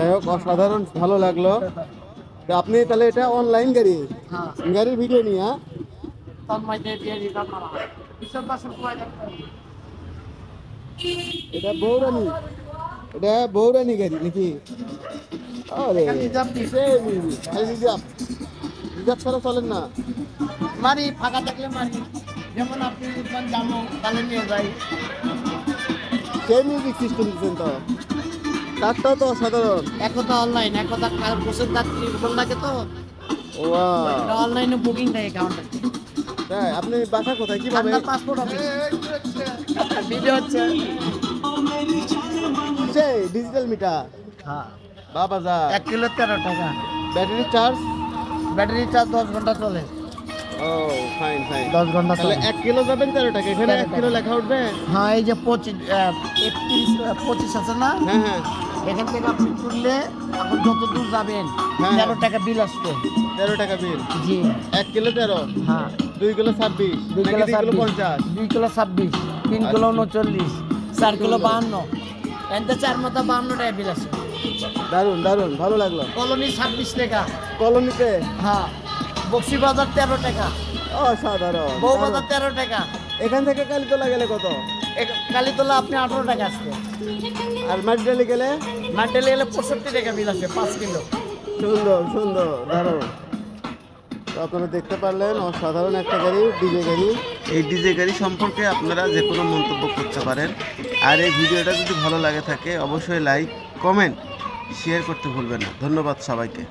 যাই হোক অসাধারণ ভালো লাগল। তো আপনি তাহলে এটা অনলাইন গাড়ি? হ্যাঁ। গাড়ির ভিডিও নিয়ে হ্যাঁ? এটা বৌরানি। এটা বৌরানি গাড়ি নাকি? আরে। রিজার্ভ। রিজার্ভ ছাড়া চলেন না। মারি ফাঁকা থাকলে মারি। যেমন আপনি যখন তাহলে নিয়ে যাই। সেই মিউজিক সিস্টেম দিচ্ছেন তো? তারটাও তো অসাধারণ। একতা অনলাইন একতা কাল বসে যাত্রী বল লাগে তো। ওয়া অনলাইনে বুকিং দেয় অ্যাকাউন্টে তাই আপনি বাসা কোথায়? কীভাবে? আপনার পাসপোর্ট অফিস ভিডিও হচ্ছে। সেই ডিজিটাল মিটার হ্যাঁ। বাবা যা। এক কিলো তেরো টাকা। ব্যাটারি চার্জ ব্যাটারি চার্জ দশ ঘণ্টা চলে। ও ফাইন ফাইন দশ ঘণ্টা তাহলে চলে। এক কিলো যাবেন তেরো টাকা। এখানে এক কিলো লেখা উঠবে? হ্যাঁ এই যে পঁচিশ একত্রিশ পঁচিশ আছে না? হ্যাঁ হ্যাঁ। এখান থেকে আপনি তুললে এখন যত দূর যাবেন হ্যাঁ। তেরো টাকা বিল আসবে। তেরো টাকা বিল জি। এক কিলো তেরো। হ্যাঁ। দুই কিলো ছাব্বিশ। দুই কিলো কিলো পঞ্চাশ? দুই কিলো ছাব্বিশ তিন কিলো উনচল্লিশ চার কিলো বাহান্ন। এনতে চার মতো বাহান্ন টাকা বিল আছে দারুণ দারুণ ভালো লাগল। কলোনি ছাব্বিশ টাকা। কলোনিতে? হ্যাঁ। বক্সি বাজার তেরো টাকা। অসাধারণ। বউ। বাজার তেরো টাকা। এখান থেকে কালীতলা গেলে কত? কালীতলা আপনি আঠারো টাকা আসবে আর মাটিডালি গেলে? মান্ডেলে গেলে পঁয়ষট্টি টাকা বিল আছে পাঁচ কিলো। সুন্দর সুন্দর দারুণ। আপনারা দেখতে পারলেন অসাধারণ একটা গাড়ি ডিজে গাড়ি। এই ডিজে গাড়ি সম্পর্কে আপনারা যে কোনো মন্তব্য করতে পারেন। আর এই ভিডিওটা যদি ভালো লাগে থাকে অবশ্যই লাইক কমেন্ট শেয়ার করতে ভুলবেন না। ধন্যবাদ সবাইকে।